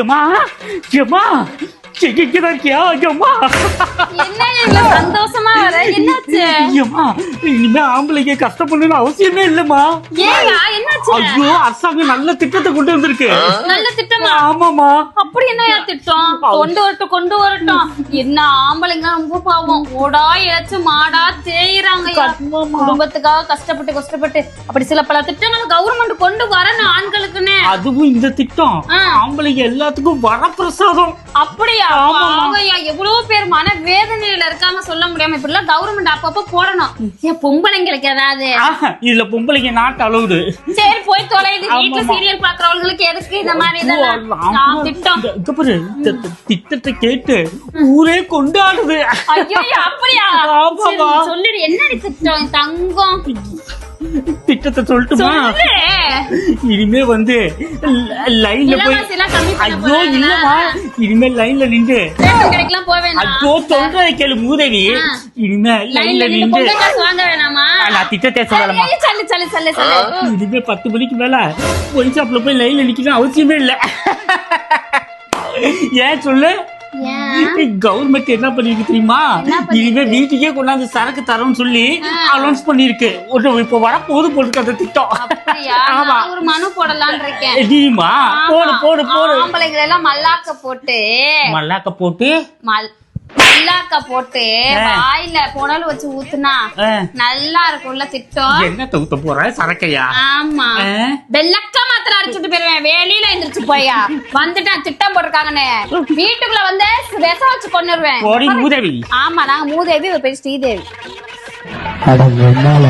ஏமா ஏமா இங்கதான் இருக்கியா? ஏமா என்ன சந்தோஷமா வர? என்னாச்சு? ஏமா இனிமே கஷ்டப்படணும்னு அவசியமே இல்லம்மா. ஏங்க என்னாச்சு? ஐயோ அரசாங்கம் நல்ல திட்டத்தை கொண்டு வந்திருக்கு. நல்ல திட்டமா? ஆமாமா அப்படி என்னயா திட்டம்? கொண்டு வரட்டும் கொண்டு வரட்டும். என்ன ஆம்பளைங்க ரொம்ப பாவம். ஓடா இழைச்சு மாடா தேயிறாங்க. குடும்பத்துக்காக கஷ்டப்பட்டு கஷ்டப்பட்டு. அப்படி சில பல திட்டங்கள் கவர்மெண்ட் கொண்டு வரணும் ஆண்களுக்குன்னு. அதுவும் இந்த திட்டம். ஆம்பளைங்க எல்லாத்துக்கும் வரப்பிரசாதம். அப்படியா? பாவம்யா எவ்வளவு பேர் மன வேதனையில இருக்காங்க சொல்ல முடியாம இப்படி எல்லாம் கவர்மெண்ட் அப்பப்ப போடணும். ஏன் பொம்பளைங்களுக்கு ஏதாவது? இதுல பொம்பளைங்க நாட்டு அளவுது. சரி வீட்டுல. சீரியல் பாக்குறவங்களுக்கு எதுக்கு இந்த மாதிரி இதெல்லாம்? திட்டம். திட்டத்தை கேட்டு ஊரே கொண்டாடுது. ஐயோ அப்படியா? ஆமாமா. சரி, சொல்லுடி என்னடி திட்டம்? தங்கம். திட்டத்தை சொல்லட்டுமா? சொல்லு. இனிமே வந்து லைன்ல போய் ஐயோ? இல்லம்மா. இனிமே லைன்ல நின்று ஐயோ சொல்றத கேளு மூதேவி. இனிமே லைன்ல நின்று திட்டத்தை சொல்லலாமா சொல்லு சொல்லு சொல்லு சொல்லு. இனிமே பத்து மணிக்கு மேல ஷாப்ல போய் லைன்ல நிக்கணும் அவசியமே இல்ல. ஏன் சொல்லு? கவர்மெண்ட் என்ன பண்ணிருக்கு தெரியுமா? இனிமே வீட்டுக்கே கொண்டாந்து சரக்கு தரோம்னு சொல்லி அனௌன்ஸ் பண்ணிருக்கு. ஒரு இப்ப வரப்போது போட்டுருக்கு அந்த திட்டம். ஆமா. ஒரு மனு போடலாம்னு இருக்கேன். தெரியுமா போடு போடு போடு. ஆம்பளைங்களை எல்லாம் மல்லாக்க போட்டு மல்லாக்க போட்டு மல்லாக்க போட்டு. வாயில புடல் வச்சு ஊத்துனா நல்லா இருக்கும்ல திட்டம். என்ன தூத்த போற? சரக்கையா? ஆமா. வெள்ளக்க மாத்திர அடிச்சுட்டு போயிருவேன். வெளியில எந்திரிச்சு போயா. வந்துட்டேன் திட்டம் போட்டிருக்காங்கன்னு. வீட்டுக்குள்ள வந்து விஷம் வச்சு கொண்டுருவேன். மூதேவி. ஆமா நாங்க மூதேவி ஒரு பெரிய ஸ்ரீதேவி. அட என்னால?